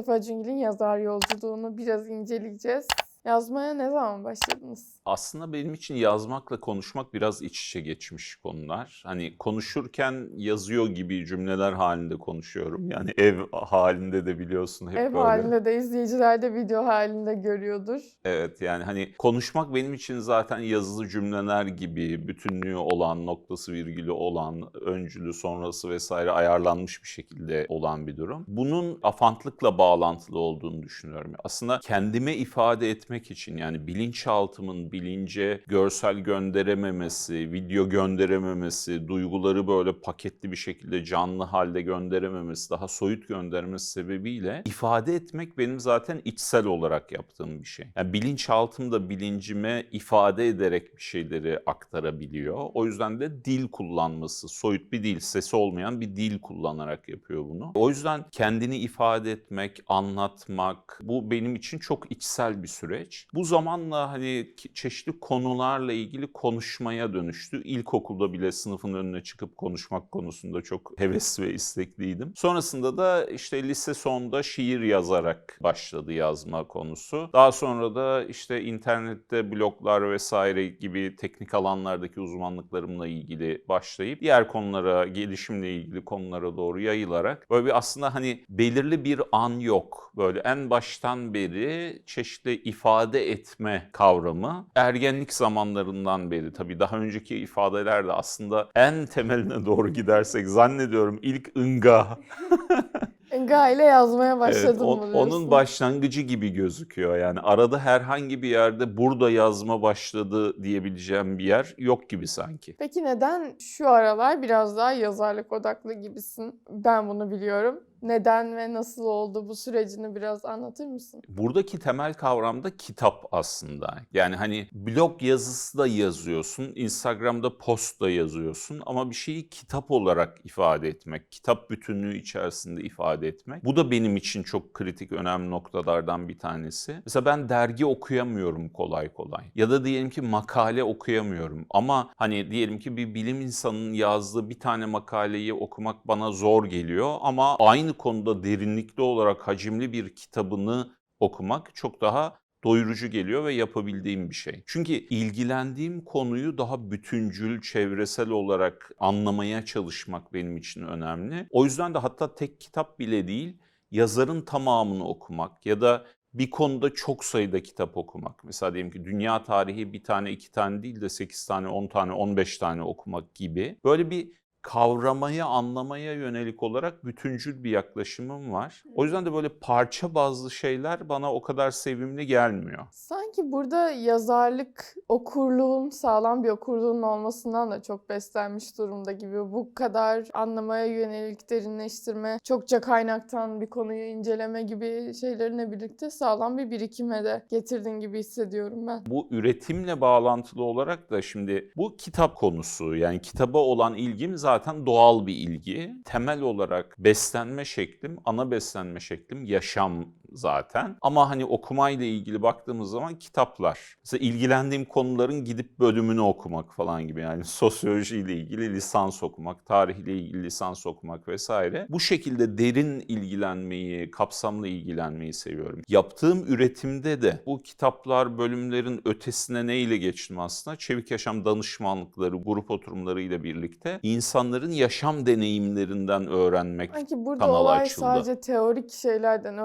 Mustafa Cüngül'ün yazar yolculuğunu biraz inceleyeceğiz. Yazmaya ne zaman başladınız? Aslında benim için yazmakla konuşmak biraz iç içe geçmiş konular. Hani konuşurken yazıyor gibi cümleler halinde konuşuyorum. Yani ev halinde de biliyorsun hep Ev böyle. halinde de izleyiciler de video halinde görüyordur. Evet yani hani konuşmak benim için zaten yazılı cümleler gibi bütünlüğü olan, noktası virgülü olan, öncülü sonrası vesaire ayarlanmış bir şekilde olan bir durum. Bunun afantlıkla bağlantılı olduğunu düşünüyorum. Aslında kendime ifade etmek için yani bilinçaltımın bilince görsel gönderememesi, video gönderememesi, duyguları böyle paketli bir şekilde canlı halde gönderememesi, daha soyut göndermesi sebebiyle ifade etmek benim zaten içsel olarak yaptığım bir şey. Yani bilinçaltım da bilincime ifade ederek bir şeyleri aktarabiliyor. O yüzden de dil kullanması, soyut bir dil, sesi olmayan bir dil kullanarak yapıyor bunu. O yüzden kendini ifade etmek, anlatmak bu benim için çok içsel bir süreç. Bu zamanla hani çeşitli konularla ilgili konuşmaya dönüştü. İlkokulda bile sınıfın önüne çıkıp konuşmak konusunda çok hevesli ve istekliydim. Sonrasında da işte lise sonunda şiir yazarak başladı yazma konusu. Daha sonra da işte internette bloglar vesaire gibi teknik alanlardaki uzmanlıklarımla ilgili başlayıp diğer konulara, gelişimle ilgili konulara doğru yayılarak böyle bir aslında hani belirli bir an yok. Böyle en baştan beri çeşitli ifade etme kavramı ergenlik zamanlarından beri tabii daha önceki ifadeler de aslında en temeline doğru gidersek zannediyorum ilk ınga Enga ile yazmaya Evet, başladım o- mı onun başlangıcı gibi gözüküyor. Yani arada herhangi bir yerde burada yazma başladı diyebileceğim bir yer yok gibi sanki. Peki neden şu aralar biraz daha yazarlık odaklı gibisin? Ben bunu biliyorum. Neden ve nasıl oldu bu sürecini biraz anlatır mısın? Buradaki temel kavram da kitap aslında. Yani hani blog yazısı da yazıyorsun, Instagram'da post da yazıyorsun ama bir şeyi kitap olarak ifade etmek, kitap bütünlüğü içerisinde ifade etmek. Bu da benim için çok kritik, önemli noktalardan bir tanesi. Mesela ben dergi okuyamıyorum kolay kolay. Ya da diyelim ki makale okuyamıyorum. Ama hani diyelim ki bir bilim insanının yazdığı bir tane makaleyi okumak bana zor geliyor ama aynı konuda derinlikli olarak hacimli bir kitabını okumak çok daha doyurucu geliyor ve yapabildiğim bir şey. Çünkü ilgilendiğim konuyu daha bütüncül, çevresel olarak anlamaya çalışmak benim için önemli. O yüzden de hatta tek kitap bile değil, yazarın tamamını okumak ya da bir konuda çok sayıda kitap okumak. Mesela diyelim ki dünya tarihi bir tane, iki tane değil de 8 tane, 10 tane, 15 tane okumak gibi. Böyle bir kavramaya, anlamaya yönelik olarak bütüncül bir yaklaşımım var. O yüzden de böyle parça bazlı şeyler bana o kadar sevimli gelmiyor. Sanki burada yazarlık okurluğun, sağlam bir okurluğun olmasından da çok beslenmiş durumda gibi. Bu kadar anlamaya yönelik derinleştirme, çokça kaynaktan bir konuyu inceleme gibi şeylerle birlikte sağlam bir birikime de getirdin gibi hissediyorum ben. Bu üretimle bağlantılı olarak da şimdi bu kitap konusu yani kitaba olan ilgim zaten doğal bir ilgi. Temel olarak beslenme şeklim, ana beslenme şeklim yaşam zaten. Ama hani okumayla ilgili baktığımız zaman kitaplar. Mesela ilgilendiğim konuların gidip bölümünü okumak falan gibi yani sosyolojiyle ilgili lisans okumak, tarihle ilgili lisans okumak vesaire. Bu şekilde derin ilgilenmeyi, kapsamlı ilgilenmeyi seviyorum. Yaptığım üretimde de bu kitaplar, bölümlerin ötesine neyle geçtim aslında? Çevik yaşam danışmanlıkları, grup oturumlarıyla birlikte insanların yaşam deneyimlerinden öğrenmek Sanki burada kanalı olay açıldı. sadece teorik şeylerden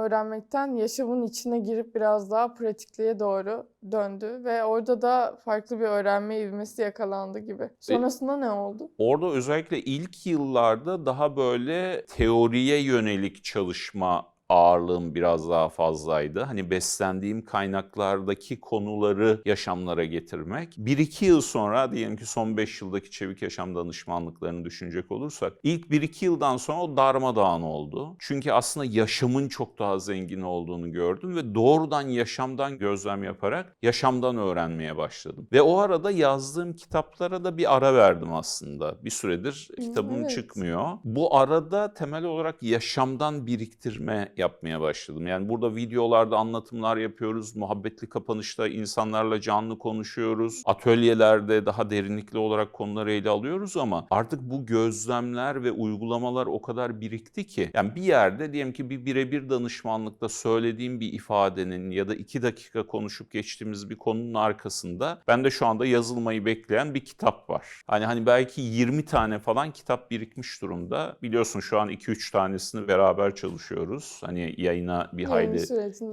öğrenmekten yaşamın içine girip biraz daha pratikliğe doğru döndü ve orada da farklı bir öğrenme ivmesi yakalandı gibi. Sonrasında ne oldu? Orada özellikle ilk yıllarda daha böyle teoriye yönelik çalışma ağırlığım biraz daha fazlaydı. Hani beslendiğim kaynaklardaki konuları yaşamlara getirmek. Bir iki yıl sonra diyelim ki son beş yıldaki çevik yaşam danışmanlıklarını düşünecek olursak ilk bir iki yıldan sonra o darmadağın oldu. Çünkü aslında yaşamın çok daha zengin olduğunu gördüm ve doğrudan yaşamdan gözlem yaparak yaşamdan öğrenmeye başladım. Ve o arada yazdığım kitaplara da bir ara verdim aslında. Bir süredir kitabım Evet. çıkmıyor. Bu arada temel olarak yaşamdan biriktirme yapmaya başladım. Yani burada videolarda anlatımlar yapıyoruz. Muhabbetli kapanışta insanlarla canlı konuşuyoruz. Atölyelerde daha derinlikli olarak konuları ele alıyoruz ama artık bu gözlemler ve uygulamalar o kadar birikti ki yani bir yerde diyelim ki bir birebir danışmanlıkta söylediğim bir ifadenin ya da iki dakika konuşup geçtiğimiz bir konunun arkasında bende şu anda yazılmayı bekleyen bir kitap var. Hani hani belki 20 tane falan kitap birikmiş durumda. Biliyorsun şu an 2-3 tanesini beraber çalışıyoruz. Hani yayına bir hayli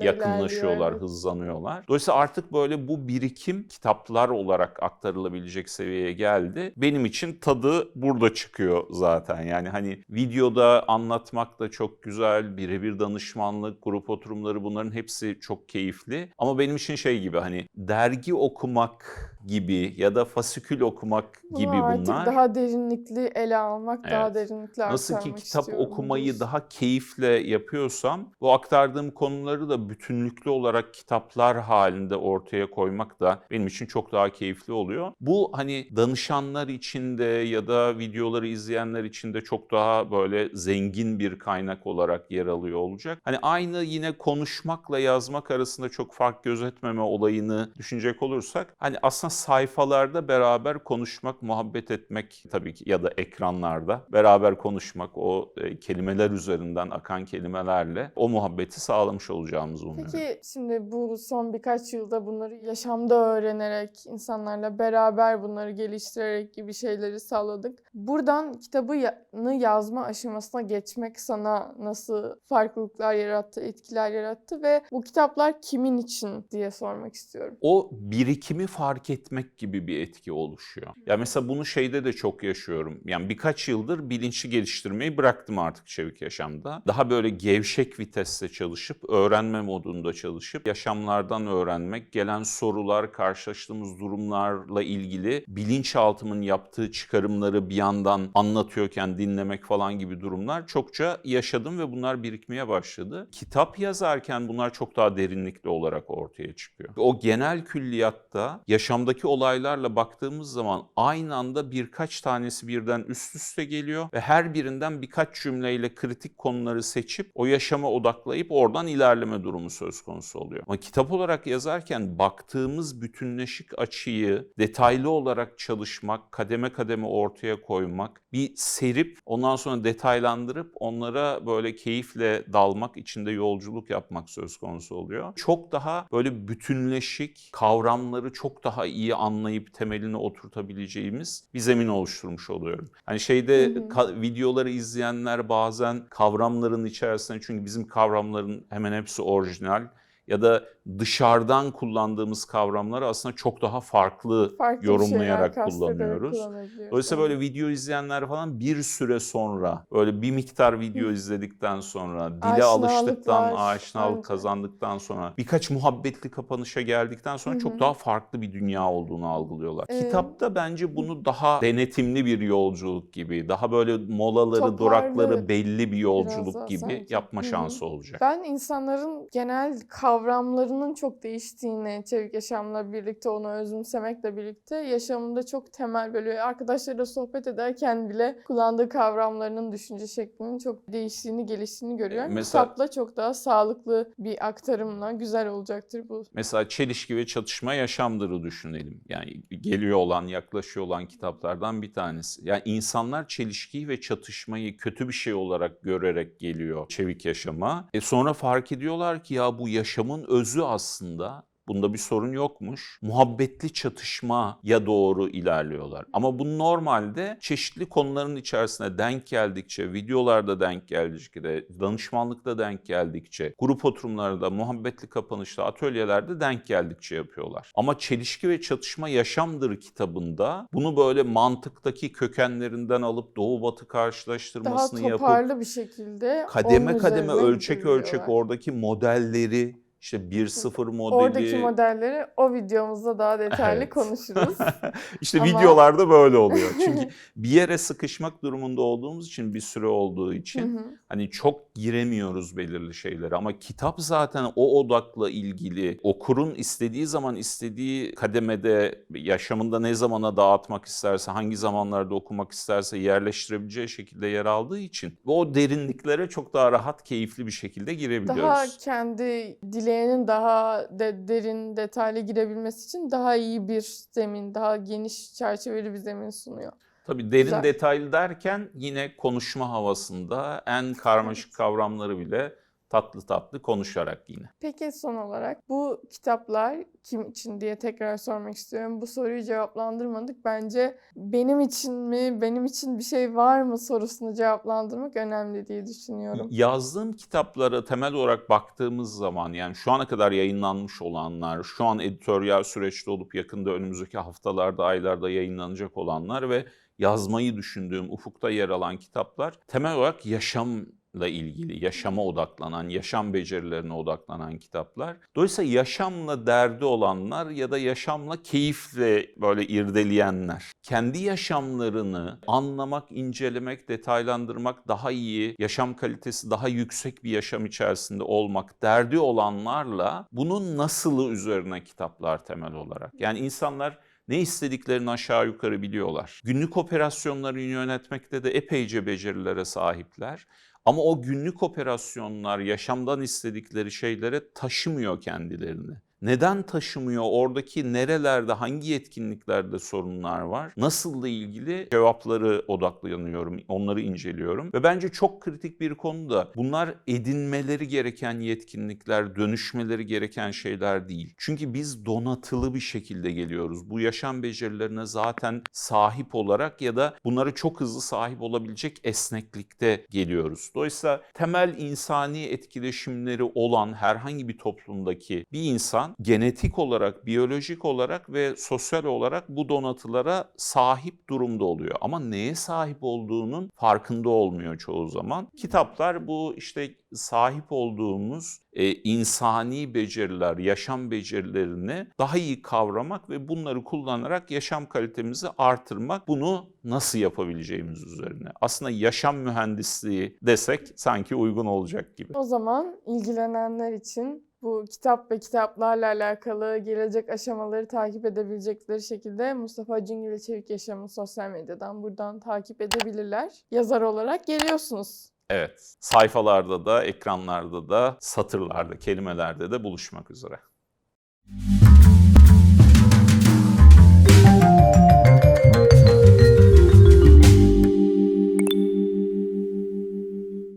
yakınlaşıyorlar, hızlanıyorlar. Dolayısıyla artık böyle bu birikim kitaplar olarak aktarılabilecek seviyeye geldi. Benim için tadı burada çıkıyor zaten. Yani hani videoda anlatmak da çok güzel, birebir danışmanlık, grup oturumları bunların hepsi çok keyifli. Ama benim için şey gibi hani dergi okumak gibi ya da fasikül okumak Bunu gibi artık bunlar. daha derinlikli ele almak, daha Evet. derinlikli Nasıl ki kitap okumayı diyorsun. daha keyifle yapıyorsam bu aktardığım konuları da bütünlüklü olarak kitaplar halinde ortaya koymak da benim için çok daha keyifli oluyor. Bu hani danışanlar için de ya da videoları izleyenler için de çok daha böyle zengin bir kaynak olarak yer alıyor olacak. Hani aynı yine konuşmakla yazmak arasında çok fark gözetmeme olayını düşünecek olursak hani aslında sayfalarda beraber konuşmak, muhabbet etmek tabii ki ya da ekranlarda beraber konuşmak o e, kelimeler üzerinden akan kelimelerle o muhabbeti sağlamış olacağımızı umuyorum. Peki şimdi bu son birkaç yılda bunları yaşamda öğrenerek, insanlarla beraber bunları geliştirerek gibi şeyleri sağladık. Buradan kitabını yazma aşamasına geçmek sana nasıl farklılıklar yarattı, etkiler yarattı ve bu kitaplar kimin için diye sormak istiyorum. o birikimi fark etmek gibi bir etki oluşuyor. Ya mesela bunu şeyde de çok yaşıyorum. Yani birkaç yıldır bilinçli geliştirmeyi bıraktım artık çevik yaşamda. Daha böyle gevşek viteste çalışıp, öğrenme modunda çalışıp, yaşamlardan öğrenmek, gelen sorular, karşılaştığımız durumlarla ilgili bilinçaltımın yaptığı çıkarımları bir yandan anlatıyorken dinlemek falan gibi durumlar çokça yaşadım ve bunlar birikmeye başladı. Kitap yazarken bunlar çok daha derinlikli olarak ortaya çıkıyor. O genel külliyatta yaşamdaki olaylarla baktığımız zaman aynı anda birkaç tanesi birden üst üste geliyor ve her birinden birkaç cümleyle kritik konuları seçip o yaşama odaklayıp oradan ilerleme durumu söz konusu oluyor. Ama kitap olarak yazarken baktığımız bütünleşik açıyı detaylı olarak çalışmak, kademe kademe ortaya koymak, bir serip ondan sonra detaylandırıp onlara böyle keyifle dalmak, içinde yolculuk yapmak söz konusu oluyor. Çok daha böyle bütünleşik, kavramları çok daha iyi anlayıp temelini oturtabileceğimiz bir zemin oluşturmuş oluyorum. Hani şeyde Hı hı. videoları izleyenler bazen kavramların içerisinde çünkü bizim kavramların hemen hepsi orijinal ya da dışarıdan kullandığımız kavramları aslında çok daha farklı, Farklı yorumlayarak kullanıyoruz. Dolayısıyla böyle video izleyenler falan bir süre sonra böyle bir miktar video izledikten sonra dile alıştıktan, aşinalık bence. kazandıktan sonra birkaç muhabbetli kapanışa geldikten sonra Hı çok daha farklı bir dünya olduğunu algılıyorlar. Ee, Kitapta bence bunu daha denetimli bir yolculuk gibi, daha böyle molaları, Toparlı durakları belli bir yolculuk gibi sanki. yapma Hı hı. şansı olacak. Ben insanların genel kavramlarının çok değiştiğini, çevik yaşamla birlikte onu özümsemekle birlikte yaşamında çok temel böyle arkadaşlarıyla sohbet ederken bile kullandığı kavramlarının düşünce şeklinin çok değiştiğini, geliştiğini görüyorum. mesela- Kitapla çok daha sağlıklı bir aktarımla güzel olacaktır bu. Mesela çelişki ve çatışma yaşamdırı düşünelim. Yani geliyor olan, yaklaşıyor olan kitaplardan bir tanesi. Yani insanlar çelişkiyi ve çatışmayı kötü bir şey olarak görerek geliyor çevik yaşama. E sonra fark ediyorlar ki ya bu yaşamın özü aslında Bunda bir sorun yokmuş. Muhabbetli çatışmaya doğru ilerliyorlar. Ama bu normalde çeşitli konuların içerisine denk geldikçe, videolarda denk geldikçe, danışmanlıkta denk geldikçe, grup oturumlarda, muhabbetli kapanışta, atölyelerde denk geldikçe yapıyorlar. Ama Çelişki ve Çatışma Yaşamdır kitabında bunu böyle mantıktaki kökenlerinden alıp Doğu Batı Daha karşılaştırmasını yapıp toparlı bir şekilde kademe kademe ölçek ölçek oradaki modelleri işte 1.0 modeli. Oradaki modelleri o videomuzda daha detaylı Evet. konuşuruz. işte Ama- videolarda böyle oluyor. Çünkü bir yere sıkışmak durumunda olduğumuz için bir süre olduğu için hani çok giremiyoruz belirli şeylere ama kitap zaten o odakla ilgili okurun istediği zaman istediği kademede yaşamında ne zamana dağıtmak isterse hangi zamanlarda okumak isterse yerleştirebileceği şekilde yer aldığı için o derinliklere çok daha rahat keyifli bir şekilde girebiliyoruz. Daha kendi dileğinin daha de, derin, detaylı girebilmesi için daha iyi bir zemin, daha geniş çerçeveli bir zemin sunuyor. Tabii derin Güzel. detaylı derken yine konuşma havasında en karmaşık kavramları bile tatlı tatlı konuşarak yine. Peki son olarak bu kitaplar kim için diye tekrar sormak istiyorum. Bu soruyu cevaplandırmadık. Bence benim için mi, benim için bir şey var mı sorusunu cevaplandırmak önemli diye düşünüyorum. Yazdığım kitaplara temel olarak baktığımız zaman yani şu ana kadar yayınlanmış olanlar, şu an editoryal süreçte olup yakında önümüzdeki haftalarda, aylarda yayınlanacak olanlar ve yazmayı düşündüğüm ufukta yer alan kitaplar temel olarak yaşamla ilgili, yaşama odaklanan, yaşam becerilerine odaklanan kitaplar. Dolayısıyla yaşamla derdi olanlar ya da yaşamla keyifle böyle irdeleyenler. Kendi yaşamlarını anlamak, incelemek, detaylandırmak, daha iyi, yaşam kalitesi daha yüksek bir yaşam içerisinde olmak derdi olanlarla bunun nasılı üzerine kitaplar temel olarak. Yani insanlar ne istediklerini aşağı yukarı biliyorlar. Günlük operasyonları yönetmekte de epeyce becerilere sahipler. Ama o günlük operasyonlar yaşamdan istedikleri şeylere taşımıyor kendilerini. Neden taşımıyor? Oradaki nerelerde, hangi yetkinliklerde sorunlar var? Nasılla ilgili cevapları odaklanıyorum, onları inceliyorum. Ve bence çok kritik bir konu da bunlar edinmeleri gereken yetkinlikler, dönüşmeleri gereken şeyler değil. Çünkü biz donatılı bir şekilde geliyoruz. Bu yaşam becerilerine zaten sahip olarak ya da bunları çok hızlı sahip olabilecek esneklikte geliyoruz. Dolayısıyla temel insani etkileşimleri olan herhangi bir toplumdaki bir insan genetik olarak, biyolojik olarak ve sosyal olarak bu donatılara sahip durumda oluyor. Ama neye sahip olduğunun farkında olmuyor çoğu zaman. Kitaplar bu işte sahip olduğumuz e, insani beceriler, yaşam becerilerini daha iyi kavramak ve bunları kullanarak yaşam kalitemizi artırmak. Bunu nasıl yapabileceğimiz üzerine. Aslında yaşam mühendisliği desek sanki uygun olacak gibi. O zaman ilgilenenler için bu kitap ve kitaplarla alakalı gelecek aşamaları takip edebilecekleri şekilde Mustafa Cingil Çevik Yaşam'ı sosyal medyadan buradan takip edebilirler. Yazar olarak geliyorsunuz. Evet, sayfalarda da, ekranlarda da, satırlarda, kelimelerde de buluşmak üzere.